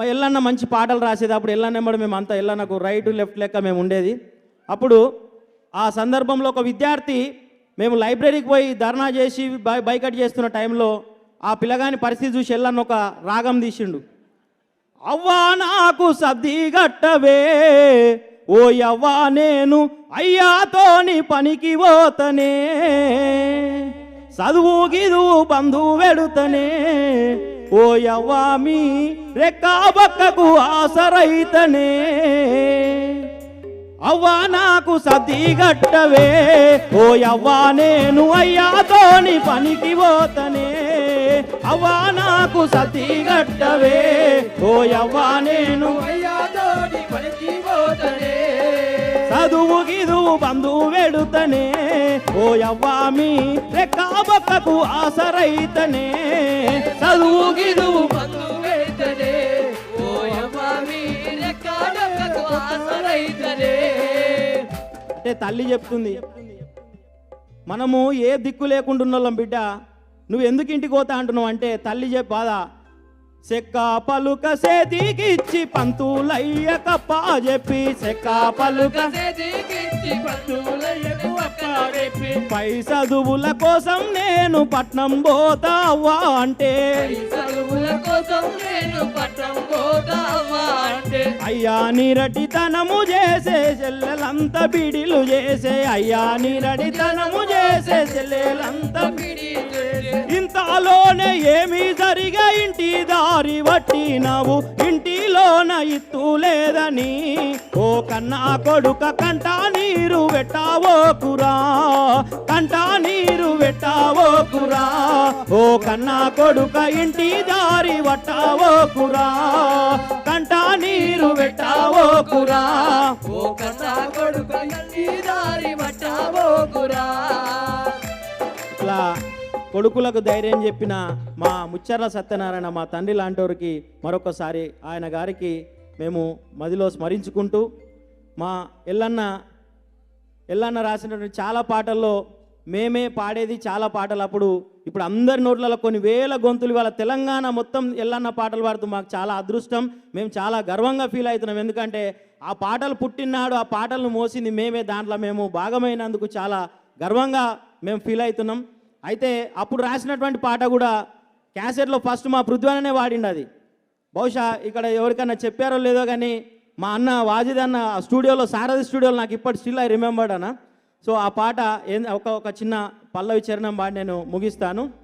మా ఎల్లన్న మంచి పాటలు రాసేది. అప్పుడు ఎల్లన్న ఎంబడి మేము అంతా ఎల్లన్నకు రైట్ లెఫ్ట్ లెక్క మేము ఉండేది. అప్పుడు ఆ సందర్భంలో ఒక విద్యార్థి మేము లైబ్రరీకి పోయి ధర్నా చేసి బై బైకట్ చేస్తున్న టైంలో ఆ పిల్లగాని పరిస్థితి చూసి ఎల్లన్న ఒక రాగం తీసిండు. అవ్వా నాకు సర్ది గట్టవే ఓ యవ్వా నేను అయ్యాతోని పనికి పోతనే చదువు గిదువు బంధువు వెడుతనే ఓ యవ్వా మీ రెక్కా ఆసరైతనే. అవ్వా నాకు సర్ది గట్టవే ఓ యవ్వా నేను అయ్యాతోని పనికి పోతనే. అవ్వా నాకు సర్ది గట్టవే ఓ యవ్వా నేను అయ్యా చదువు గిదువు బంధువు వెడుతనే ఓ యవ్వా మీ రెక్కా ఆసరైతనే. చదువు గిదువు ఓ ఆసరైతనే. అంటే తల్లి చెప్తుంది మనము ఏ దిక్కు లేకుండా బిడ్డ నువ్వు ఎందుకు ఇంటికి పోతా అంటున్నావు అంటే తల్లి చెప్పాదా సెక్క పలుక సేతికిచ్చి పంతులయ్య కప్ప చెప్పి సెక్క పలుక పై చదువుల కోసం నేను పట్నం పోతా అవ్వా అంటే చదువుల కోసం నేను పోతావా అంటే అయ్యా నిరటితనము చేసే చెల్లెలంత బిడిలు చేసే. అయ్యా నిరటితనము చేసే చెల్లెలంత ఇంతలోనే ఏమీ సరిగా ఇంటి దారి పట్టినవు ఇంటిలోన ఇత్తు లేదని ఓ కన్నా కొడుక కంట నీరు పెట్టావో కురా. కంట నీరు పెట్టావో కురా. ఓ కన్నా కొడుక ఇంటి దారి పట్టావో కురా. పెట్టావో కురా ఓ కన్నా కొడుక దారి పట్టావో కురా ఇట్లా కొడుకులకు ధైర్యం చెప్పిన మా ముచ్చర్ల సత్యనారాయణ మా తండ్రి లాంటివారికి మరొకసారి ఆయన గారికి మేము మదిలో స్మరించుకుంటూ మా ఎల్లన్న ఎల్లన్న రాసినటువంటి చాలా పాటల్లో మేమే పాడేది చాలా పాటలు అప్పుడు ఇప్పుడు అందరి నోట్లలో కొన్ని వేల గొంతులు ఇవాళ తెలంగాణ మొత్తం ఎల్లన్న పాటలు పాడుతూ మాకు చాలా అదృష్టం. మేము చాలా గర్వంగా ఫీల్ అవుతున్నాం. ఎందుకంటే ఆ పాటలు పుట్టినాడు ఆ పాటలను మోసింది మేమే. దాంట్లో మేము భాగమైనందుకు చాలా గర్వంగా మేము ఫీల్ అవుతున్నాం. అయితే అప్పుడు రాసినటువంటి పాట కూడా క్యాసెట్లో ఫస్ట్ మా పృథ్వీనే వాడిండు అది బహుశా ఇక్కడ ఎవరికైనా చెప్పారో లేదో కానీ మా అన్న వాజిద్ అన్న స్టూడియోలో సారథి స్టూడియోలో నాకు ఇప్పటి స్టిల్ ఐ రిమెంబర్డ్ అన్న. సో ఆ పాట ఏం- ఒక ఒక చిన్న పల్లవి చరణం పాడి నేను ముగిస్తాను.